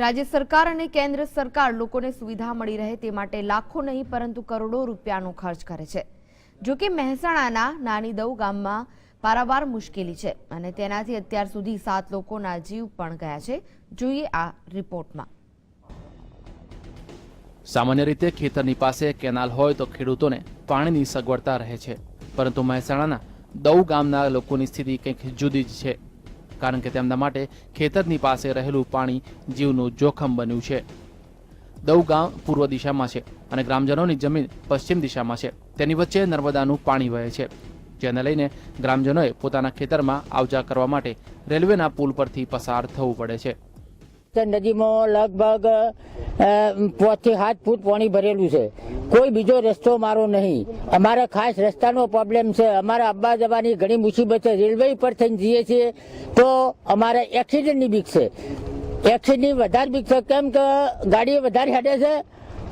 રાજ્ય સરકાર અને કેન્દ્ર સરકાર લોકોને સુવિધા મળી રહે તે માટે લાખો નહીં, પરંતુ કરોડો રૂપિયાનો ખર્ચ કરે છે. જો કે મહેસાણાના નાની દવ ગામમાં પારાવાર મુશ્કેલી છે અને તેનાથી અત્યાર સુધી સાત લોકોના જીવ પણ ગયા છે. જોઈએ આ રિપોર્ટમાં. સામાન્ય રીતે ખેતરની પાસે કેનાલ હોય તો ખેડૂતોને પાણીની સગવડતા રહે છે, પરંતુ મહેસાણાના દૌ ગામના લોકોની સ્થિતિ કંઈક જુદી જ છે. કારણ કે તેમના માટે ખેતરની પાસે રહેલું પાણી જીવનું જોખમ બન્યું છે. દૌ ગામ પૂર્વ દિશામાં છે અને ગ્રામજનોની જમીન પશ્ચિમ દિશામાં છે. તેની વચ્ચે નર્મદાનું પાણી વહે છે. જેને લઈને ગ્રામજનોએ પોતાના ખેતરમાં આવજા કરવા માટે રેલવેના પુલ પરથી પસાર થવું પડે છે. નદીમાં લગભગથી સાત ફૂટ પાણી ભરેલું છે. કોઈ બીજો રસ્તો મારો નહીં. અમારે ખાસ રસ્તાનો પ્રોબ્લેમ છે. અમારે અબ્બા જવાની ઘણી મુસીબત છે. રેલવે પર થઈને જઈએ છીએ તો અમારે એક્સિડન્ટની બીક છે. એક્સિડન્ટની વધારે બીક છે. કેમ કે ગાડીઓ વધારે હેડે છે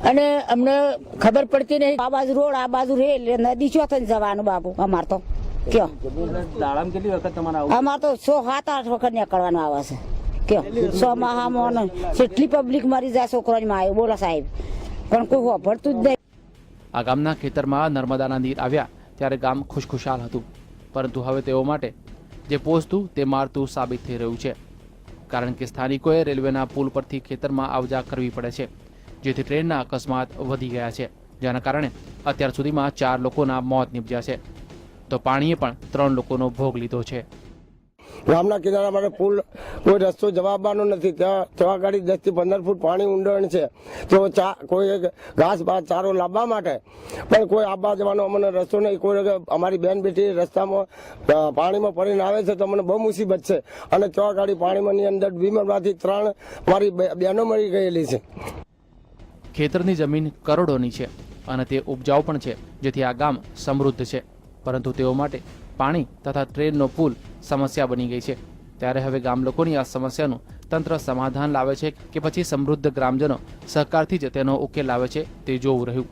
અને અમને ખબર પડતી નહીં. આ બાજુ રોડ આ બાજુ રેલ. એટલે નદી ચો થઈને જવાનું બાબુ? અમાર તો. કયો? દાડામાં કેટલી વખત તમારે આવું? અમાર તો સો સાત આઠ વખત નીકળવાનું આવે છે. કયો સો મહામોન કેટલી પબ્લિક મરી જાય છોકરાની માં આવ્યો બોલો સાહેબ. પણ કોઈ વાપરતું જ નહીં. આ ગામના ખેતરમાં નર્મદાના નીર આવ્યા, ત્યારે ગામ ખુશખુશાલ હતું. પરંતુ હવે તેઓ માટે જે પોસતું, તે મારતું સાબિત થઈ રહ્યું છે. કારણ કે સ્થાનિકોએ રેલવેના પુલ પરથી ખેતરમાં આવજા કરવી પડે છે, જેથી ટ્રેનના અકસ્માત વધી ગયા છે. જેના કારણે અત્યાર સુધીમાં ચાર લોકોના મોત નીપજ્યા છે. તો પાણીએ પણ ત્રણ લોકોનો ભોગ લીધો છે. ગામના કિનારા માટે પુલ કોઈ રસ્તો જવાબવાનો નથી. ત્યાં ત્યાં ગાડી દસથી પંદર ફૂટ પાણી ઊંડણ છે. તો ચા કોઈ ઘાસ બાદ ચારો લાવવા માટે પણ કોઈ આવવા જવાનો અમને રસ્તો નહીં. કોઈ અમારી બેન બેટી રસ્તામાં પાણીમાં પડીને આવે છે તો અમને બહુ મુસીબત છે. અને ત્યાં ગાડી પાણીમાં ની અંદર બીમારમાંથી ત્રણ મારી બહેનો મળી ગયેલી છે. ખેતરની જમીન કરોડોની છે અને તે ઉપજાઉ પણ છે, જેથી આ ગામ સમૃદ્ધ છે. પરંતુ તેઓ માટે પાણી તથા ટ્રેનનો પુલ સમસ્યા બની ગઈ છે. ત્યારે હવે ગામ લોકોની આ સમસ્યાનું તંત્ર સમાધાન લાવે છે કે પછી સમૃદ્ધ ગ્રામજનો સહકારથી જ તેનો ઉકેલ લાવે છે તે જોવું રહ્યું.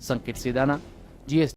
સંકેત સીદાના જીએસ